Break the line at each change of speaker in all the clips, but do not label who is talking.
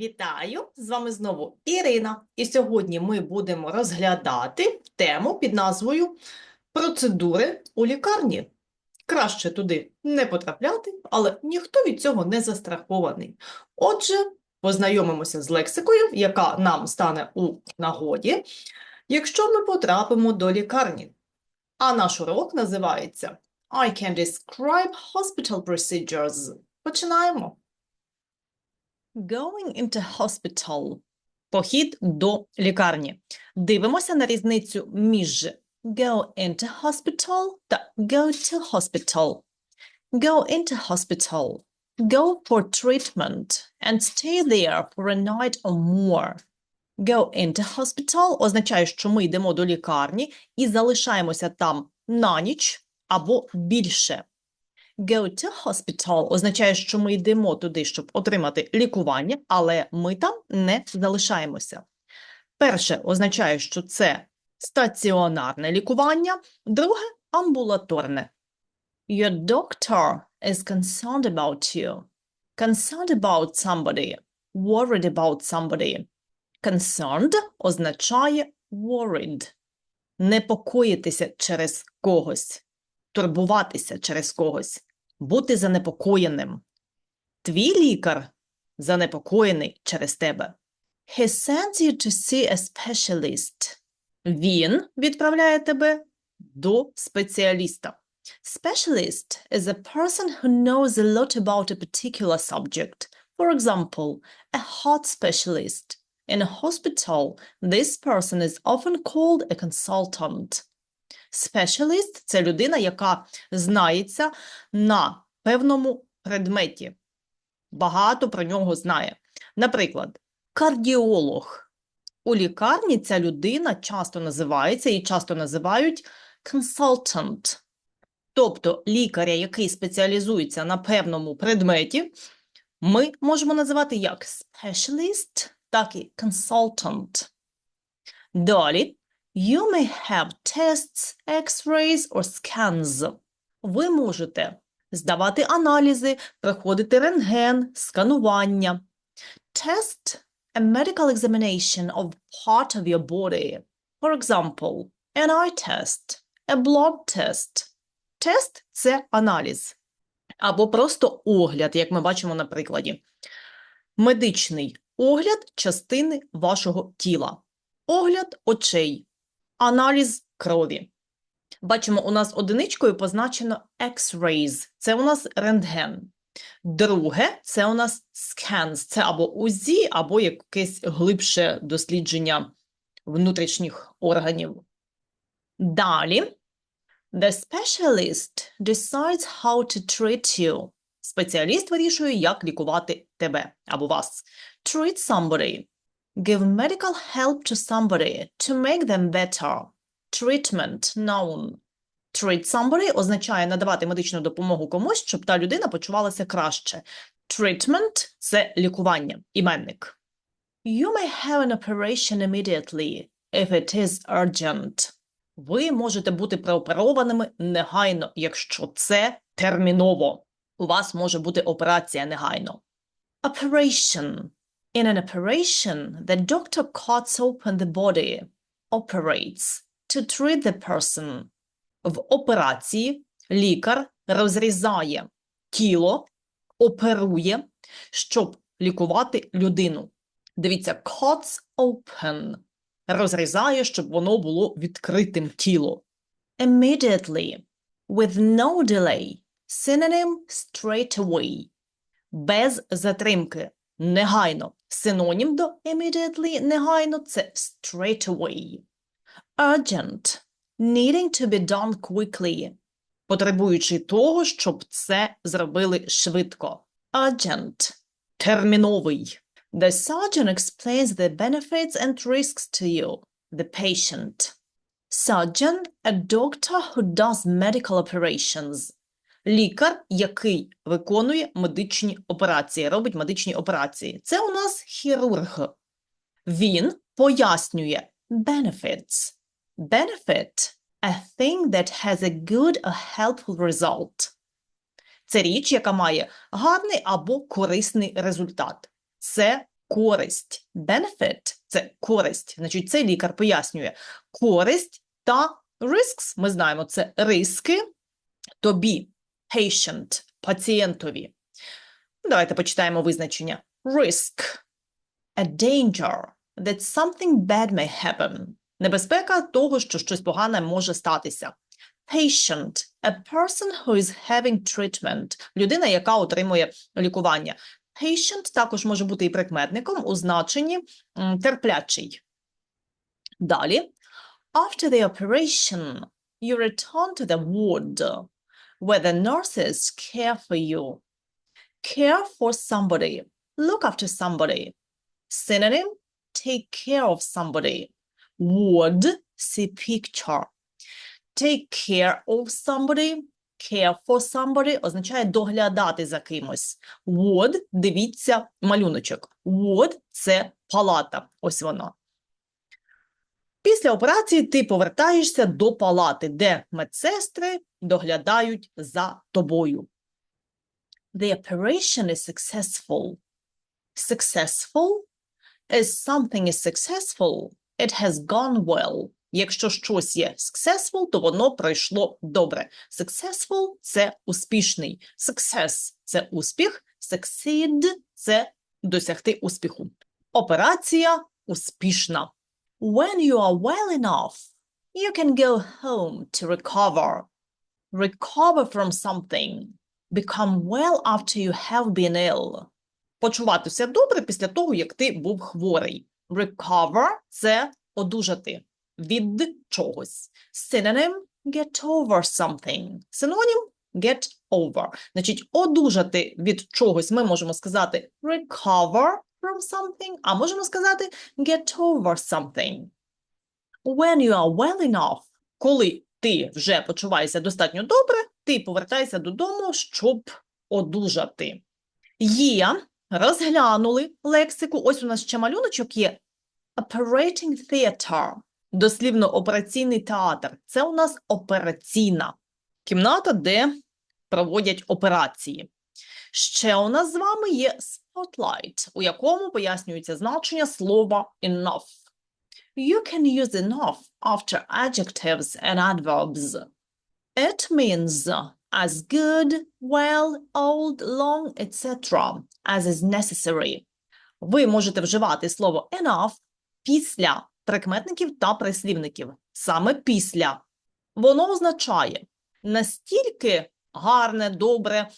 Вітаю! З вами знову Ірина. І сьогодні ми будемо розглядати тему під назвою Процедури у лікарні. Краще туди не потрапляти, але ніхто від цього не застрахований. Отже, познайомимося з лексикою, яка нам стане у нагоді, якщо ми потрапимо до лікарні. А наш урок називається I can describe hospital procedures. Починаємо. Going into hospital. Похід до лікарні. Дивимося на різницю між go into hospital та go to hospital. Go into hospital. Go for treatment and stay there for a night or more. Go into hospital означає, що ми йдемо до лікарні і залишаємося там на ніч або більше. Go to hospital означає, що ми йдемо туди, щоб отримати лікування, але ми там не залишаємося. Перше означає, що це стаціонарне лікування, друге амбулаторне. Your doctor is concerned about you. Concerned about somebody. Worried about somebody. Concerned означає worried. Непокоїтися через когось турбуватися через когось, бути занепокоєним. Твій лікар занепокоєний через тебе. He sends you to see a specialist. Він відправляє тебе до спеціаліста. Specialist is a person who knows a lot about a particular subject. For example, a heart specialist. In a hospital, this person is often called a consultant. Specialist – це людина, яка знається на певному предметі. Багато про нього знає. Наприклад, кардіолог. У лікарні ця людина часто називається і часто називають consultant. Тобто лікаря, який спеціалізується на певному предметі, ми можемо називати як specialist, так і consultant. Далі. You may have tests, x-rays or scans. Ви можете здавати аналізи, проходити рентген, сканування. Test – a medical examination of part of your body. For example, an eye test, a blood test. Тест – це аналіз. Або просто огляд, як ми бачимо на прикладі. Медичний огляд частини вашого тіла. Огляд очей аналіз крові. Бачимо, у нас одиничкою позначено X-rays. Це у нас рентген. Друге, це у нас scans. Це або УЗІ, або якесь глибше дослідження внутрішніх органів. Далі. The specialist decides how to treat you. Спеціаліст вирішує, як лікувати тебе або вас. Treat somebody. Give medical help to somebody to make them better. Treatment known. Treat somebody означає надавати медичну допомогу комусь, щоб та людина почувалася краще. Treatment – це лікування, іменник. You may have an operation immediately if it is urgent. Ви можете бути прооперованими негайно, якщо це терміново. У вас може бути операція негайно. Operation In an operation, the doctor cuts open the body, operates, to treat the person. В операції лікар розрізає тіло, оперує, щоб лікувати людину. Дивіться, cuts open. Розрізає, щоб воно було відкритим тіло. Immediately. With no delay. Synonym straight away. Без затримки. Негайно. Синонім до immediately негайно це straight away. Urgent needing to be done quickly. Потребуючи того, щоб це зробили швидко. Urgent терміновий. The surgeon explains the benefits and risks to you, the patient. Surgeon a doctor who does medical operations. Лікар, який виконує медичні операції, робить медичні операції. Це у нас хірург. Він пояснює benefits. Benefit – a thing that has a good or helpful result. Це річ, яка має гарний або корисний результат. Це користь. Benefit – це користь. Значить, цей лікар пояснює користь та risks. Ми знаємо, це риски тобі, patient, пацієнтові. Давайте почитаємо визначення. Risk – a danger that something bad may happen. Небезпека того, що щось погане може статися. Patient – a person who is having treatment. Людина, яка отримує лікування. Patient також може бути і прикметником у значенні терплячий. Далі. After the operation, you return to the ward where the nurses care for you. Care for somebody. Look after somebody. Synonym take care of somebody. Ward see picture. Take care of somebody. Care for somebody означає доглядати за кимось. Ward – дивіться малюночок. Ward – це палата. Ось вона. Після операції ти повертаєшся до палати, де медсестри доглядають за тобою. The operation is successful. Successful is something is successful. It has gone well. Якщо щось є successful, то воно пройшло добре. Successful – це успішний. Success – це успіх. Succeed – це досягти успіху. Операція успішна. When you are well enough, you can go home to recover. Recover from something. Become well after you have been ill. Почуватися добре після того, як ти був хворий. Recover – це одужати від чогось. Synonym – get over something. Синонім – get over. Значить, одужати від чогось ми можемо сказати recover from something, а можемо сказати get over something. When you are well enough, коли ти вже почуваєшся достатньо добре, ти повертаєшся додому, щоб одужати. Є, розглянули лексику. Ось у нас ще малюночок є. Operating theater. Дослівно операційний театр. Це у нас операційна кімната, де проводять операції. Ще у нас з вами є spotlight, у якому пояснюється значення слова enough. You can use enough after adjectives and adverbs. It means as good, well, old, long, etc. as is necessary. Ви можете вживати слово enough після прикметників та прислівників. Саме після. Воно означає настільки гарне, добре,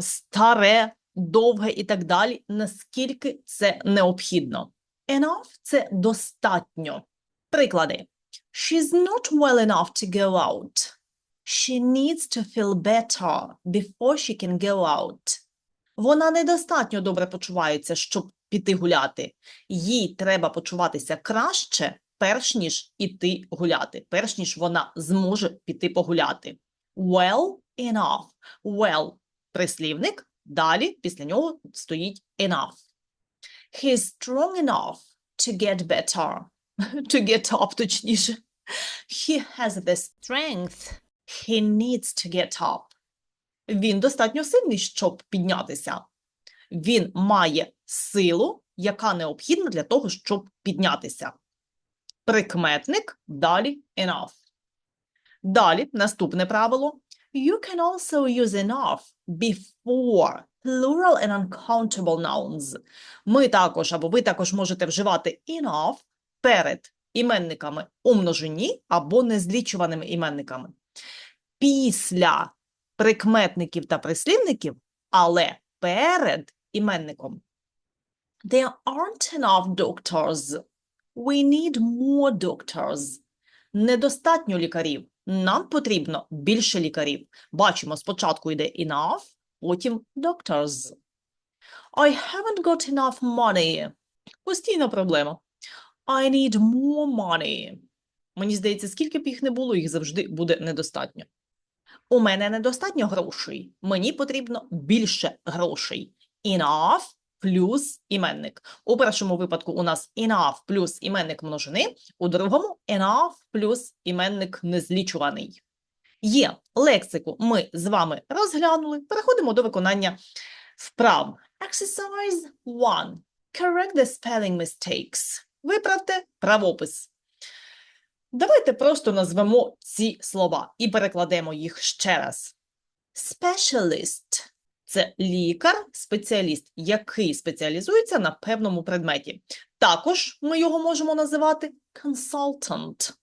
старе, довге і так далі, наскільки це необхідно. Enough – це достатньо. Приклади. She's not well enough to go out. She needs to feel better before she can go out. Вона недостатньо добре почувається, щоб піти гуляти. Їй треба почуватися краще, перш ніж іти гуляти, перш ніж вона зможе піти погуляти. Well enough. Well – прислівник, далі після нього стоїть enough. He's strong enough to get better. to get up, точніше. He has the strength he needs to get up. Він достатньо сильний, щоб піднятися. Він має силу, яка необхідна для того, щоб піднятися. Прикметник далі enough. Далі наступне правило. You can also use enough before plural and uncountable nouns. Ми також, або ви також можете вживати enough перед іменниками у множині або незлічуваними іменниками. Після прикметників та прислівників, але перед іменником. There aren't enough doctors. We need more doctors. Недостатньо лікарів. Нам потрібно більше лікарів. Бачимо, спочатку йде enough, потім doctors. I haven't got enough money. Постійна проблема. I need more money. Мені здається, скільки б їх не було, їх завжди буде недостатньо. У мене недостатньо грошей. Мені потрібно більше грошей. Enough плюс іменник. У першому випадку у нас enough плюс іменник множини, у другому enough плюс іменник незлічуваний. Є лексику ми з вами розглянули. Переходимо до виконання вправ. Exercise 1. Correct the spelling mistakes. Виправте правопис. Давайте просто назвемо ці слова і перекладемо їх ще раз. Specialist – це лікар, спеціаліст, який спеціалізується на певному предметі. Також ми його можемо називати consultant.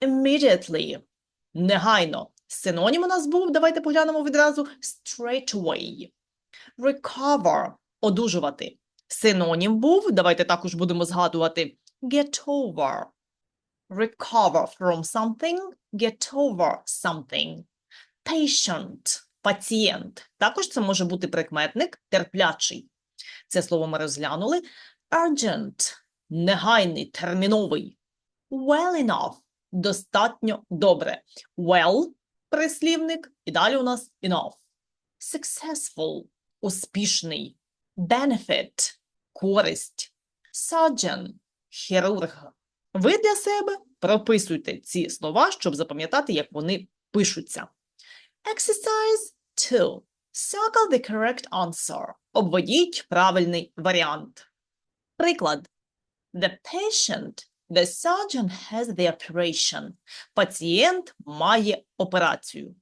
Immediately – негайно. Синонім у нас був, давайте поглянемо відразу, straight away. Recover – одужувати. Синонім був, давайте також будемо згадувати, get over. Recover from something, get over something. Patient – пацієнт. Також це може бути прикметник терплячий. Це слово ми розглянули. Urgent – негайний, терміновий. Well enough – достатньо добре. Well – прислівник, і далі у нас enough. Successful – успішний. Benefit – користь. Surgeon – хірург. Ви для себе прописуйте ці слова, щоб запам'ятати, як вони пишуться. Exercise 2. Circle the correct answer. Обведіть правильний варіант. Приклад. The patient, the surgeon has the operation. Пацієнт має операцію.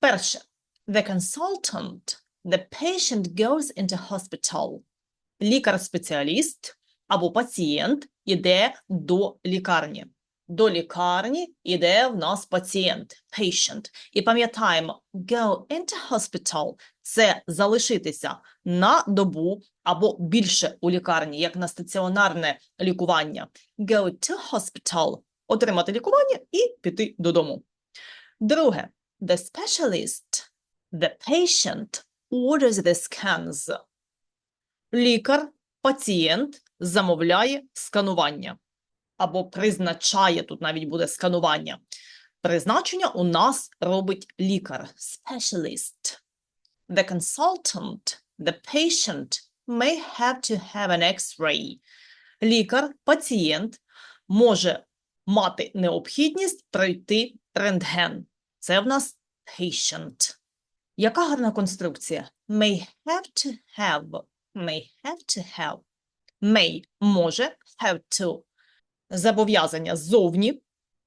Перше. The consultant, the patient goes into hospital. Лікар-спеціаліст або пацієнт іде до лікарні. До лікарні іде в нас пацієнт, patient. І пам'ятаємо, go into hospital – це залишитися на добу або більше у лікарні, як на стаціонарне лікування. Go to hospital – отримати лікування і піти додому. Друге, the specialist, the patient orders the scans. Лікар, пацієнт замовляє сканування або призначає, тут навіть буде сканування. Призначення у нас робить лікар, specialist. The consultant, the patient may have to have an X-ray. Лікар, пацієнт може мати необхідність пройти рентген. Це в нас patient. Яка гарна конструкція? May have to have. May have to have. May може, have to зобов'язання ззовні.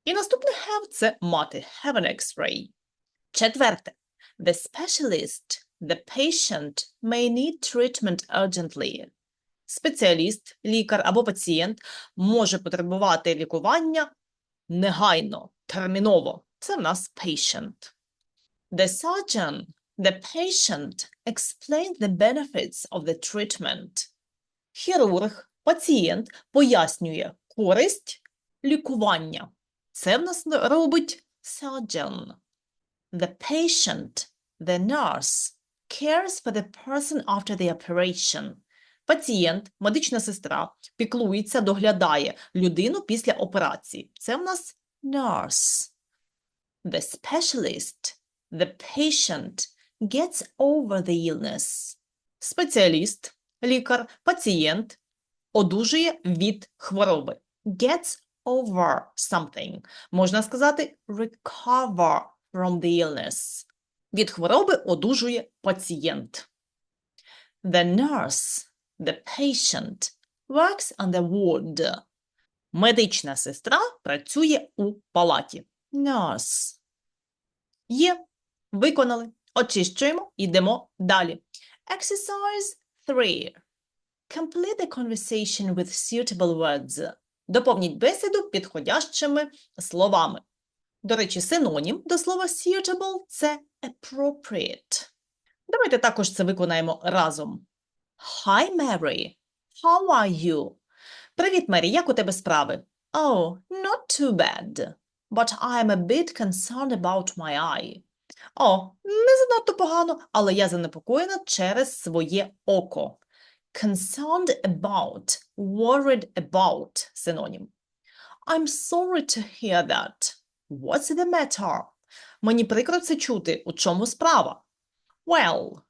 І наступне have – це мати, have an X-ray. Четверте. The specialist, the patient may need treatment urgently. Спеціаліст, лікар або пацієнт може потребувати лікування негайно, терміново. Це в нас patient. The surgeon, the patient explains the benefits of the treatment. Хірург, пацієнт пояснює користь лікування. Це в нас робить surgeon. The patient, the nurse, cares for the person after the operation. Пацієнт, медична сестра, піклується, доглядає людину після операції. Це в нас nurse. The specialist, the patient, gets over the illness. Спеціаліст, лікар, пацієнт одужує від хвороби. Gets over something. Можна сказати recover from the illness. Від хвороби одужує пацієнт. The nurse, the patient, works on the ward. Медична сестра працює у палаті. Nurse. Є. Виконали. Очищуємо. Йдемо далі. Exercise 3. Complete the conversation with suitable words. Доповніть бесіду підходящими словами. До речі, синонім до слова suitable – це appropriate. Давайте також це виконаємо разом. Hi, Mary. How are you? Привіт, Мері, як у тебе справи? Oh, not too bad. But I'm a bit concerned about my eye. О, не занадто погано, але я занепокоєна через своє око. Concerned about, worried about – синонім. I'm sorry to hear that. What's the matter? Мені прикро це чути. У чому справа? Well,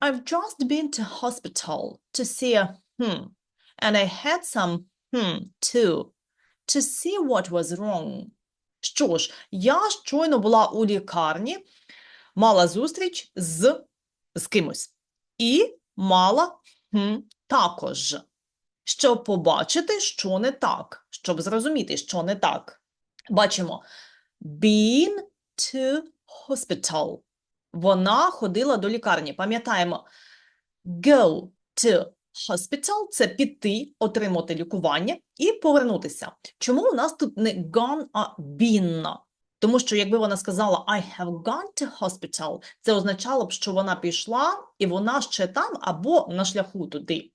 I've just been to hospital to see a hmm, and I had some hmm too, to see what was wrong. Що ж, я щойно була у лікарні, мала зустріч з, з кимось і мала також, щоб побачити, що не так, щоб зрозуміти, що не так. Бачимо been to hospital. Вона ходила до лікарні. Пам'ятаємо, go to hospital – це піти, отримати лікування і повернутися. Чому у нас тут не gone, а been? Тому що якби вона сказала I have gone to hospital, це означало б, що вона пішла і вона ще там або на шляху туди.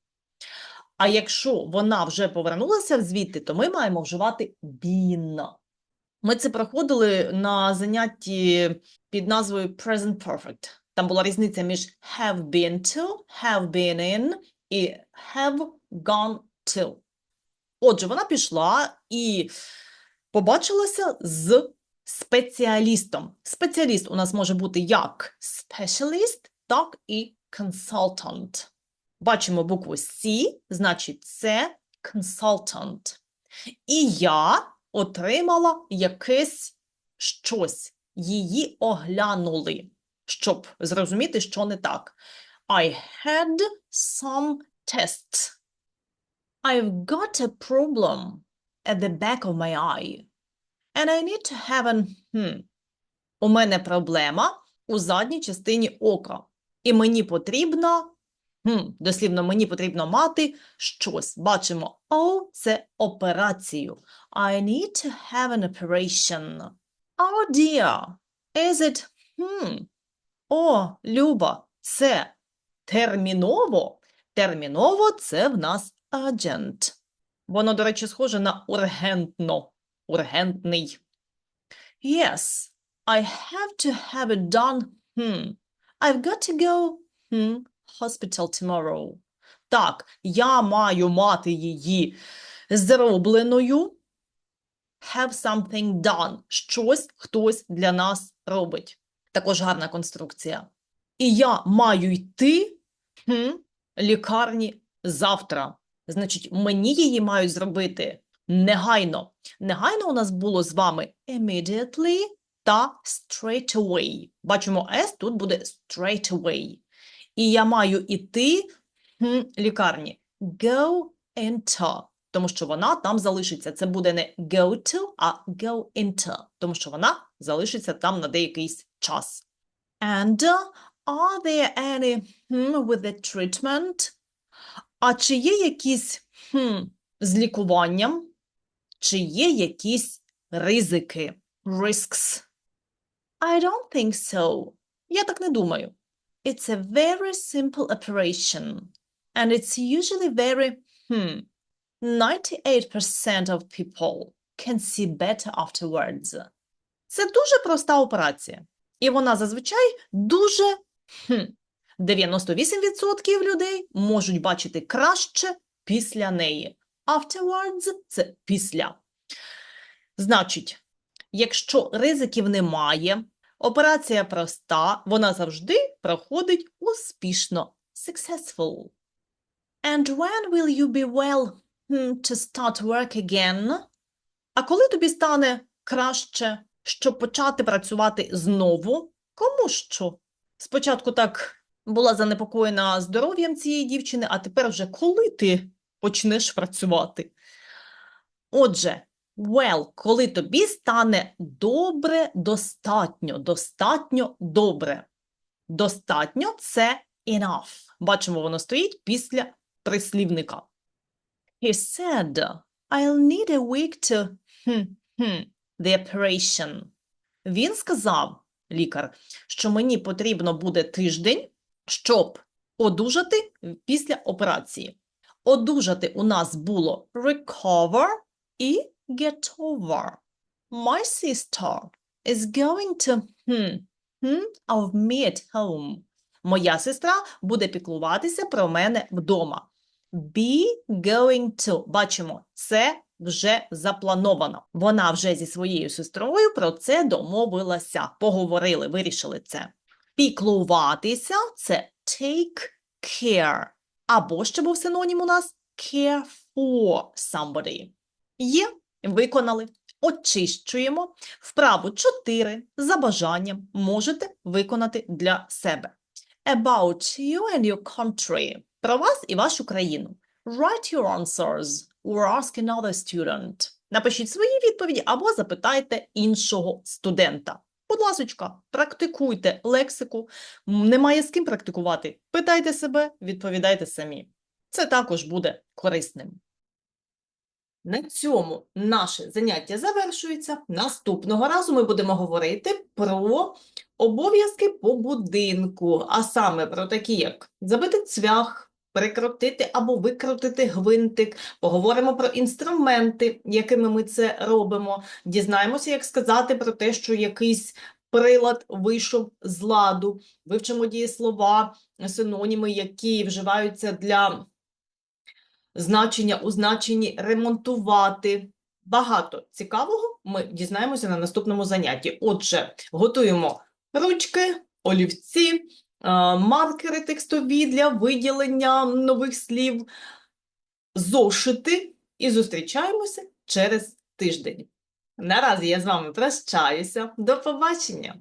А якщо вона вже повернулася звідти, то ми маємо вживати been. Ми це проходили на занятті під назвою Present Perfect. Там була різниця між have been to, have been in і have gone to. Отже, вона пішла і побачилася з спеціалістом. Спеціаліст у нас може бути як specialist, так і consultant. Бачимо букву C, значить це consultant. І я отримала якесь щось. Її оглянули, щоб зрозуміти, що не так. I had some tests. I've got a problem at the back of my eye. And I need to have an... Hmm. У мене проблема у задній частині ока. І мені потрібно... Хм, дослівно, мені потрібно мати щось. Бачимо, о, це операцію. I need to have an operation. Oh dear, is it? Hmm. О, Люба, це терміново. Терміново це в нас urgent. Воно, до речі, схоже на ургентно. Ургентний. Yes, I have to have it done. Hmm. I've got to go. Hmm. Hospital tomorrow. Так, я маю мати її зробленою. Have something done. Щось хтось для нас робить. Також гарна конструкція. І я маю йти хм, лікарні завтра. Значить, мені її мають зробити негайно. Негайно у нас було з вами immediately та straight away. Бачимо S, тут буде straight away. І я маю іти хм, лікарні. Go into, тому що вона там залишиться. Це буде не go to, а go into, тому що вона залишиться там на деякий час. And uh, are there any hmm, with the treatment? А чи є якісь хм, з лікуванням? Чи є якісь ризики? Risks? I don't think so. Я так не думаю. It's a very simple operation. And it's usually very, hmm, 98% of people can see better afterwards. Це дуже проста операція. І вона зазвичай дуже, хм, 98% людей можуть бачити краще після неї. Afterwards – це після. Значить, якщо ризиків немає, операція проста, вона завжди проходить успішно. Successful. And when will you be well hmm, to start work again? А коли тобі стане краще, щоб почати працювати знову? Кому що? Спочатку так була занепокоєна здоров'ям цієї дівчини, а тепер вже коли ти почнеш працювати? Отже, well, коли тобі стане добре, достатньо, достатньо добре. Достатньо – це enough. Бачимо, воно стоїть після прислівника. He said, I'll need a week to the operation. Він сказав, лікар, що мені потрібно буде тиждень, щоб одужати після операції. Одужати у нас було recover і get over. My sister is going to hmm, hmm, of me at home. Моя сестра буде піклуватися про мене вдома. Be going to. Бачимо, це вже заплановано. Вона вже зі своєю сестрою про це домовилася. Поговорили, вирішили це. Піклуватися – це take care. Або ще був синонім у нас care for somebody. Є, виконали. Очищуємо. Вправу 4 за бажанням можете виконати для себе. About you and your country. про вас і вашу країну. Write your answers or ask another student. Напишіть свої відповіді або запитайте іншого студента. Ласочка, практикуйте лексику. Немає з ким практикувати. Питайте себе, відповідайте самі. Це також буде корисним. На цьому наше заняття завершується. Наступного разу ми будемо говорити про обов'язки по будинку, а саме про такі, як забити цвях, прикрутити або викрутити гвинтик. Поговоримо про інструменти, якими ми це робимо. Дізнаємося, як сказати про те, що якийсь прилад вийшов з ладу. Вивчимо дієслова, синоніми, які вживаються для значення у значенні ремонтувати. Багато цікавого ми дізнаємося на наступному занятті. Отже, готуємо ручки, олівці, маркери текстові для виділення нових слів, зошити і зустрічаємося через тиждень. Наразі я з вами прощаюся. До побачення!